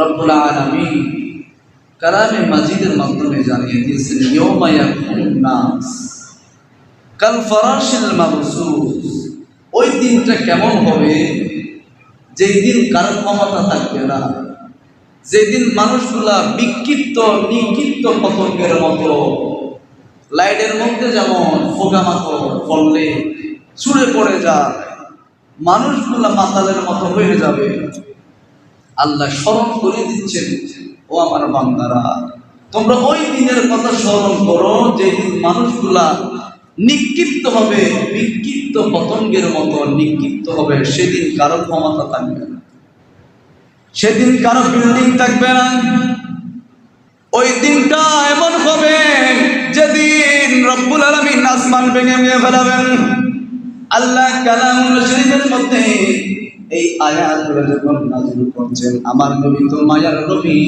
রব্বুল আলামিন কালামে মাজিদের মাধ্যমে জানিয়ে দিয়েছেন নাস। কাল ফরাশিল মাবসুস। ওই দিনটা কেমন হবে? যেই দিন কারও ক্ষমতা থাকবে না। যেদিন মানুষগুলা বিক্ষিপ্ত, নিক্ষিপ্ত পতঙ্গের মতো, লাইটের মধ্যে যেমন ফোগামাতো ফললে ছুঁড়ে পড়ে যায়, মানুষগুলা মাতালের মতো হয়ে যাবে। আল্লাহ স্মরণ করে দিচ্ছেন, ও আমার বান্দারা, তোমরা ওই দিনের কথা স্মরণ করো যেদিন মানুষগুলা নিক্ষিপ্ত হবে বিক্ষিপ্ত পতঙ্গের মতো নিক্ষিপ্ত হবে, সেদিন কারও ক্ষমতা থাকবে না। সেদিন কারও বিল্ডিং থাকবে না। ওই দিনটা এমন হবে যেদিন রব্বুল আলমিন আসমান ভেঙে ভেঙে ফেলাবেন। আল্লাহ কালামুল শরীফের মধ্যে এই আয়াতগুলো যখন করছেন, আমার নবী তো মায়ার নবী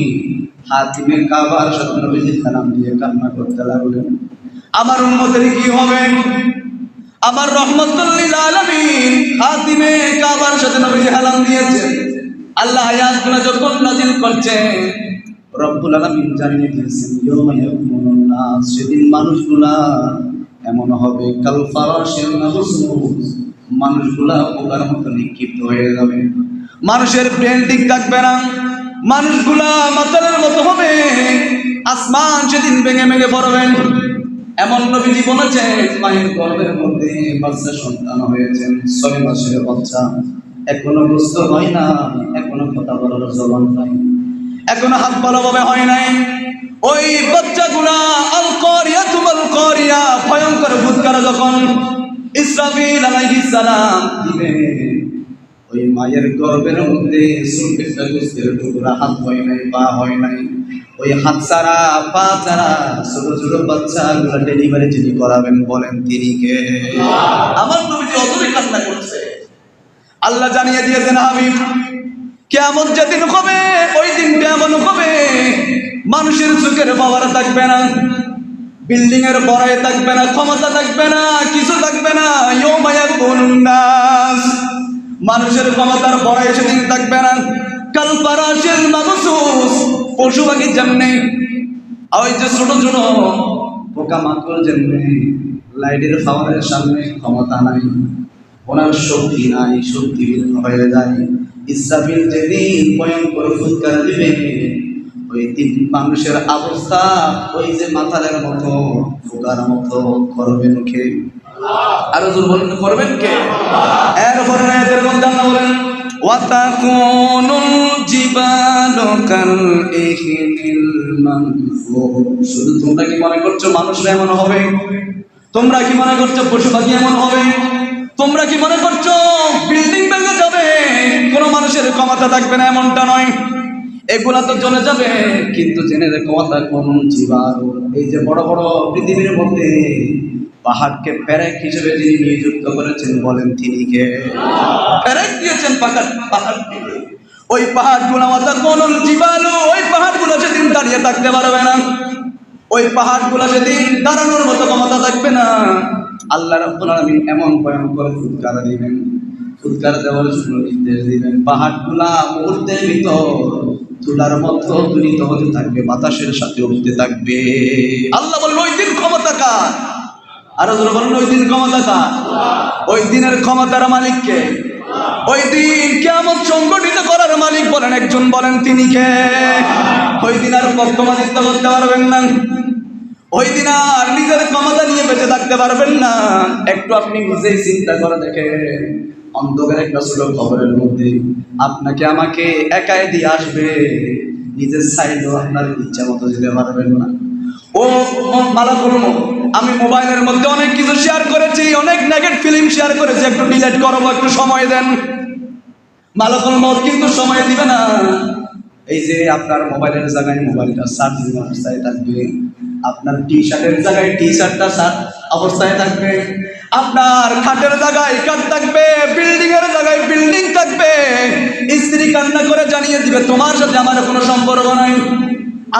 হাতিমে কাবার সাথে কালাম দিয়ে কান্না করতে লাগলেন। আমার উন্মতের কি হবে? আমার রহমতুল্লিল কাবার সাথে দিয়েছেন। আল্লাহ যখন নাজিল করছেন সেদিন মানুষগুলা এমন হবে, কাল মাবসুস মানুষগুলা পোকার মতো নিক্ষিপ্ত হয়ে যাবে। মানুষের ঠিক থাকবে না। মানুষগুলা মাতালের মতো হবে। আসমান সেদিন ভেঙে ভেঙে পড়বেন এমন নবীজি বলেছেন মায়ের গর্ভের মধ্যে বাচ্চা সন্তান হয়েছেন। ছয় মাসের বাচ্চা। এখনও বুঝতে হয় না, এখনও কথা বলার জবান নাই। এখনও হাত ভালোভাবে হয় নাই। ওই বাচ্চাগুলা আল করিয়া তুমাল করিয়া, ভয়ঙ্কর ভূতকার যখন ইসরাফিল আলাইহিস সালাম ওই মায়ের গর্ভের মধ্যে সুলকেটা গুস্তের টুকরা হাত হয় নাই, পা হয় নাই। ওই হাত ছাড়া, পা ছাড়া ছোট ছোট বাচ্চা ডেলিভারি যিনি করাবেন বলেন তিনি কে? আমার নবীজি অতরে কান্না করছে। আল্লাহ জানিয়ে দিয়েছেন, হাবিব কেমন যেদিন হবে, ওই দিন কেমন হবে। মানুষের চোখের পাওয়ার থাকবে না। বিল্ডিং এর বড়াই থাকবে না, ক্ষমতা থাকবে না, কিছু থাকবে না, ইয়ৌমায়া নাস। মানুষের ক্ষমতার বড়াই সেদিন থাকবে না। কালপারাশের মানুষ পশু পাখি যেমনি ওই যে ছোট ছোট পোকা মাকড় যেমনি লাইটের পাওয়ারের সামনে ক্ষমতা নাই। ওনার শক্তি নাই, শক্তি হয়ে যায়। ইসরাফিল যেদিন ভয়ঙ্কর ফুৎকার দিবে ওই দিন মানুষের অবস্থা ওই যে মাথারের মতো ফুকার মতো করবেন কে আরো জোর বলেন করবেন কে এরপরে এদের মধ্যে আল্লাহ বলেন وتكون الجبال كالإهن المنفوش শুধু তোমরা কি মনে করছো মানুষরা এমন হবে তোমরা কি মনে করছো পশু পাখি এমন হবে তোমরা কি মনে করছো বিল্ডিং ভেঙে যাবে কোনো মানুষের ক্ষমতা থাকবে না এমনটা নয় এগুলা তো চলে যাবে, কিন্তু জেনে রেখো কোন জীবাণু? এই যে বড় বড় পৃথিবীর মধ্যে পাহাড়কে প্যারেক হিসেবে যিনি নিযুক্ত করেছেন বলেন তিনি কে? প্যারেক দিয়েছেন পাহাড় পাহাড়কে। ওই পাহাড়গুলো মাথা কোন জীবাণু? ওই পাহাড়গুলো সেদিন দাঁড়িয়ে থাকতে পারবে না। ওই পাহাড়গুলো সেদিন দাঁড়ানোর মতো ক্ষমতা থাকবে না। আল্লাহ রাব্বুল আলামিন এমন ভয়ঙ্কর ফুৎকার দিবেন। ফুৎকার দেওয়ার জন্য নির্দেশ দিবেন। পাহাড়গুলা মুহূর্তের ভিতর তুলার মতো দুনিত হতে থাকবে, বাতাসের সাথে উঠতে থাকবে। আল্লাহ বলল, ওই দিন ক্ষমতা কার? আরও বলুন, ওই দিন ক্ষমতা কার? ওই দিনের ক্ষমতার মালিককে ওই দিন কেমন সংগঠিত করার মালিক, বলেন একজন, বলেন তিনি কে? ওই দিন আর পক্ষমাদিত্য করতে পারবেন না। ওই দিন আর নিজের ক্ষমতা নিয়ে বেঁচে থাকতে পারবেন না। একটু আপনি নিজেই চিন্তা করে দেখেন। অন্ধকার একটা ছোট খবরের মধ্যে আপনাকে আমাকে একাই দিয়ে আসবে। নিজের সাইডও আপনার ইচ্ছা মতো যেতে পারবেন না। ও মালা করব আমি মোবাইলের মধ্যে অনেক কিছু শেয়ার করেছি, অনেক নেগেট ফিল্ম শেয়ার করেছি। একটু ডিলেট করব, একটু সময় দেন। মালাকুল মত কিন্তু সময় দিবে না। এই যে আপনার মোবাইলের জায়গায় মোবাইলটা চার্জিং অবস্থায় থাকবে। আপনার টি শার্টের জায়গায় টি শার্টটা শার্ট অবস্থায় থাকবে। আপনার খাটের জায়গায় কাঠ থাকবে। কান্না করে জানিয়ে দিবে, তোমার সাথে আমার কোনো সম্পর্ক নাই।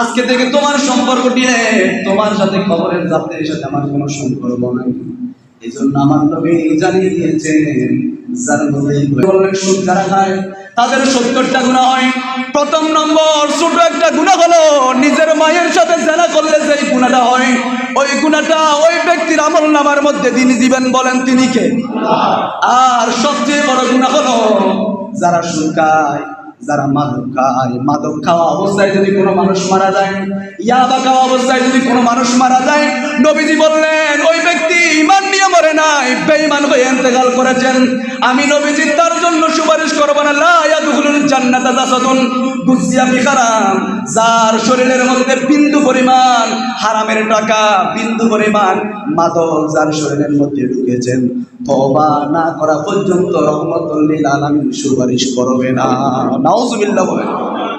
আজকে থেকে তোমার সম্পর্কটি দিলে তোমার সাথে খবরের যাত্রীর সাথে আমার কোনো সম্পর্ক নাই। এই জন্য আমার নবী জানিয়ে দিয়েছে যারা মধ্যে বললেন যারা খায় তাদের সত্তরটা গুণা হয়। প্রথম নম্বর, ছোট একটা গুণা হলো নিজের মায়ের সাথে জেনা করলে যে গুণাটা হয়, ওই গুণাটা ওই ব্যক্তির আমল নামার মধ্যে তিনি দিবেন বলেন তিনি কে? আর সবচেয়ে বড় গুণা হলো যারা শুকায় যারা মাদক খায়। মাদক খাওয়া অবস্থায় যদি কোনো মানুষ মারা যায়, ইয়াবা খাওয়া অবস্থায় যদি কোনো মানুষ মারা যায়, নবীজি বললেন, ওই ব্যক্তি ইমান মরে নাই, বেঈমান হয়ে ইন্তেকাল করেছেন। আমি নবীজি তার জন্য সুপারিশ করব না, লা ইয়াদখুলুল জান্নাতা জাসাদুন। গুজিয়া বিকারাম যার শরীরের মধ্যে বিন্দু পরিমাণ হারামের টাকা, বিন্দু পরিমাণ মাদক, যার শরীরের মধ্যে ঢুকেছেন তবা না করা পর্যন্ত রহমতুল্লিল আলামিন সুপারিশ করবে না। নাউজুবিল্লাহ বলেন।